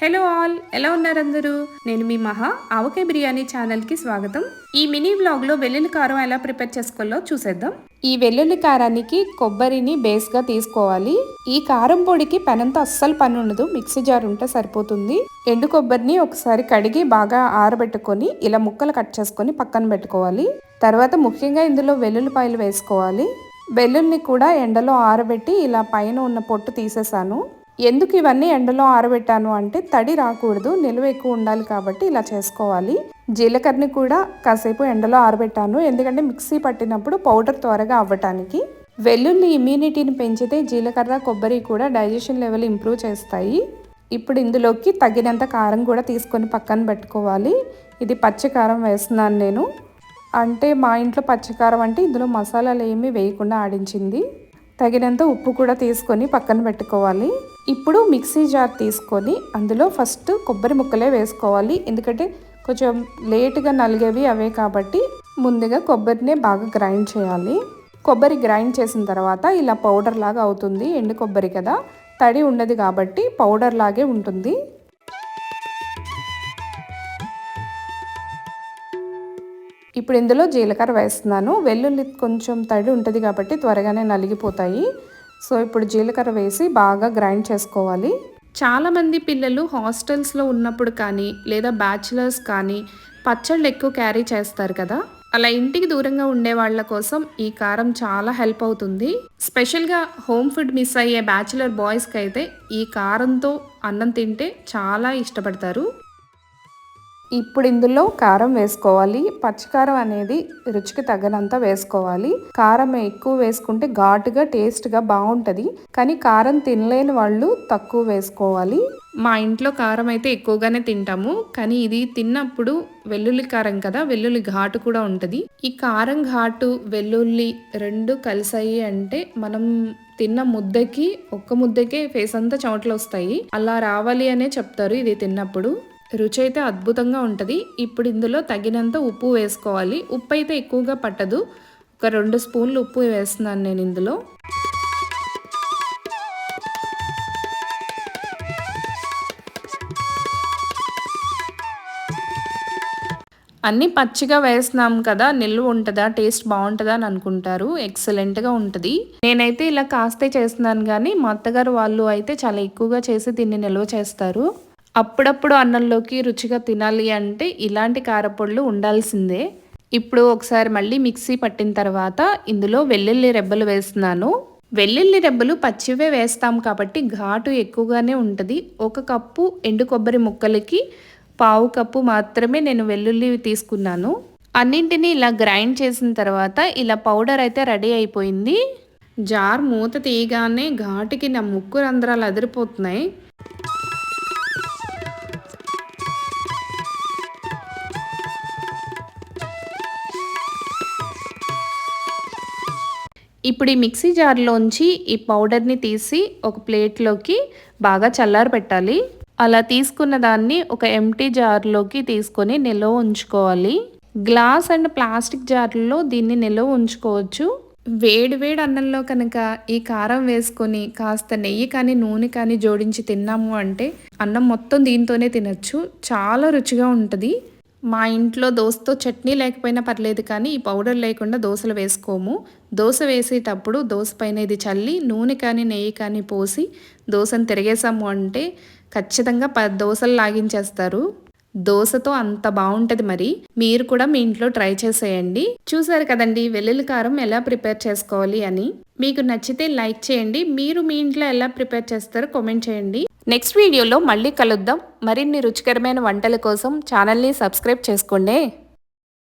Hello all ఎలా ఉన్నారు అందరూ? నేను మీ మహా ఆవకాయ బిర్యానీ ఛానల్కి స్వాగతం. ఈ మినీ వ్లాగ్లో వెల్లుల్లి కారం ఎలా ప్రిపేర్ చేసుకోవాలో చూసేద్దాం. ఈ వెల్లుల్లి కారానికి కొబ్బరిని బేస్గా తీసుకోవాలి. ఈ కారం పొడికి పెనంత అస్సలు పని ఉండదు మిక్సీ జార్ ఉంటే సరిపోతుంది. ఎండు కొబ్బరిని ఒకసారి కడిగి బాగా ఆరబెట్టుకొని ఇలా ముక్కలు కట్ చేసుకొని పక్కన పెట్టుకోవాలి. తర్వాత ముఖ్యంగా ఇందులో వెల్లుల్లిపాయలు వేసుకోవాలి. వెల్లుల్ని కూడా ఎండలో ఆరబెట్టి ఇలా పైన ఉన్న పొట్టు తీసేసాను. ఎందుకు ఇవన్నీ ఎండలో ఆరబెట్టాను అంటే తడి రాకూడదు నిల్వ ఎక్కువ ఉండాలి కాబట్టి ఇలా చేసుకోవాలి. జీలకర్రని కూడా కాసేపు ఎండలో ఆరబెట్టాను. ఎందుకంటే మిక్సీ పట్టినప్పుడు పౌడర్ త్వరగా అవ్వటానికి. వెల్లుల్లి ఇమ్యూనిటీని పెంచితే జీలకర్ర కొబ్బరి కూడా డైజెషన్ లెవెల్ ఇంప్రూవ్ చేస్తాయి. ఇప్పుడు ఇందులోకి తగినంత కారం కూడా తీసుకొని పక్కన పెట్టుకోవాలి. ఇది పచ్చి కారం వేస్తున్నాను నేను. అంటే మా ఇంట్లో పచ్చికారం అంటే ఇందులో మసాలాలు ఏమీ వేయకుండా ఆడించింది. తగినంత ఉప్పు కూడా తీసుకొని పక్కన పెట్టుకోవాలి. ఇప్పుడు మిక్సీ జార్ తీసుకొని అందులో ఫస్ట్ కొబ్బరి ముక్కలే వేసుకోవాలి. ఎందుకంటే కొంచెం లేటుగా నలిగేవి అవే కాబట్టి ముందుగా కొబ్బరినే బాగా గ్రైండ్ చేయాలి. కొబ్బరి గ్రైండ్ చేసిన తర్వాత ఇలా పౌడర్ లాగా అవుతుంది ఎండు కొబ్బరి కదా. తడి ఉండదు కాబట్టి పౌడర్ లాగే ఉంటుంది. ఇప్పుడు ఇందులో జీలకర్ర వేస్తున్నాను. వెల్లుల్లి కొంచెం తడి ఉంటుంది కాబట్టి త్వరగానే నలిగిపోతాయి. సో ఇప్పుడు జీలకర్ర వేసి బాగా గ్రైండ్ చేసుకోవాలి. చాలామంది పిల్లలు హాస్టల్స్లో ఉన్నప్పుడు కానీ లేదా బ్యాచిలర్స్ కానీ పచ్చళ్ళు ఎక్కువ క్యారీ చేస్తారు కదా. అలా ఇంటికి దూరంగా ఉండే వాళ్ళ కోసం ఈ కారం చాలా హెల్ప్ అవుతుంది. స్పెషల్గా హోమ్ ఫుడ్ మిస్ అయ్యే బ్యాచిలర్ బాయ్స్కి అయితే ఈ కారంతో అన్నం తింటే చాలా ఇష్టపడతారు. ఇప్పుడు ఇందులో కారం వేసుకోవాలి. పచ్చికారం అనేది రుచికి తగినంత వేసుకోవాలి. కారం ఎక్కువ వేసుకుంటే ఘాటుగా టేస్ట్గా బాగుంటుంది. కానీ కారం తినలేని వాళ్ళు తక్కువ వేసుకోవాలి. మా ఇంట్లో కారం అయితే ఎక్కువగానే తింటాము. కానీ ఇది తిన్నప్పుడు వెల్లుల్లి కారం కదా వెల్లుల్లి ఘాటు కూడా ఉంటుంది. ఈ కారం ఘాటు వెల్లుల్లి రెండు కలిసాయి అంటే మనం తిన్న ముద్దకి ఒక్క ముద్దకే ఫేస్ అంతా చెమటలు వస్తాయి. అలా రావాలి అనే చెప్తారు ఇది తిన్నప్పుడు. రుచి అయితే అద్భుతంగా ఉంటుంది. ఇప్పుడు ఇందులో తగినంత ఉప్పు వేసుకోవాలి. ఉప్పు అయితే ఎక్కువగా పట్టదు. ఒక రెండు స్పూన్లు ఉప్పు వేస్తున్నాను నేను ఇందులో. అన్నీ పచ్చిగా వేస్తున్నాం కదా నిల్వ ఉంటుందా టేస్ట్ బాగుంటుందా అని అనుకుంటారు. ఎక్సలెంట్గా ఉంటుంది. నేనైతే ఇలా కాస్తే చేస్తున్నాను కానీ మా అత్తగారు వాళ్ళు అయితే చాలా ఎక్కువగా చేసి దీన్ని నిల్వ చేస్తారు. అప్పుడప్పుడు అన్నంలోకి రుచిగా తినాలి అంటే ఇలాంటి కారపొడులు ఉండాల్సిందే. ఇప్పుడు ఒకసారి మళ్ళీ మిక్సీ పట్టిన తర్వాత ఇందులో వెల్లుల్లి రెబ్బలు వేస్తున్నాను. వెల్లుల్లి రెబ్బలు పచ్చివే వేస్తాం కాబట్టి ఘాటు ఎక్కువగానే ఉంటుంది. ఒక కప్పు ఎండు కొబ్బరి ముక్కలకి పావు కప్పు మాత్రమే నేను వెల్లుల్లి తీసుకున్నాను. అన్నింటినీ ఇలా గ్రైండ్ చేసిన తర్వాత ఇలా పౌడర్ అయితే రెడీ అయిపోయింది. జార్ మూత తీయగానే ఘాటుకి నా ముక్కు రంధ్రాలు అదిరిపోతున్నాయి. ఇప్పుడు ఈ మిక్సీ జార్లోంచి ఈ పౌడర్ని తీసి ఒక ప్లేట్లోకి బాగా చల్లారి పెట్టాలి అలా తీసుకున్న దాన్ని ఒక ఎంటీ జార్లోకి తీసుకొని నిల్వ ఉంచుకోవాలి. గ్లాస్ అండ్ ప్లాస్టిక్ జార్లలో దీన్ని నిల్వ ఉంచుకోవచ్చు. వేడి వేడి అన్నంలో కనుక ఈ కారం వేసుకొని కాస్త నెయ్యి కానీ నూనె కానీ జోడించి తిన్నాము అంటే అన్నం మొత్తం దీంతోనే తినచ్చు. చాలా రుచిగా ఉంటుంది. మా ఇంట్లో దోశతో చట్నీ లేకపోయినా పర్లేదు కానీ ఈ పౌడర్ లేకుండా దోశలు వేసుకోము. దోశ వేసేటప్పుడు దోశ పైన ఇది చల్లి నూనె కానీ నెయ్యి కానీ పోసి దోశను తిరిగేసాము అంటే ఖచ్చితంగా ప దోశలు లాగించేస్తారు. దోశతో అంత బాగుంటుంది మరి. మీరు కూడా మీ ఇంట్లో ట్రై చేసేయండి. చూసారు కదండి వెల్లుల్లి కారం ఎలా ప్రిపేర్ చేసుకోవాలి అని. మీకు నచ్చితే లైక్ చేయండి. మీరు మీ ఇంట్లో ఎలా ప్రిపేర్ చేస్తారో కామెంట్ చేయండి. నెక్స్ట్ వీడియోలో మళ్ళీ కలుద్దాం. మరిన్ని రుచికరమైన వంటల కోసం ఛానల్ని సబ్స్క్రైబ్ చేసుకోండి.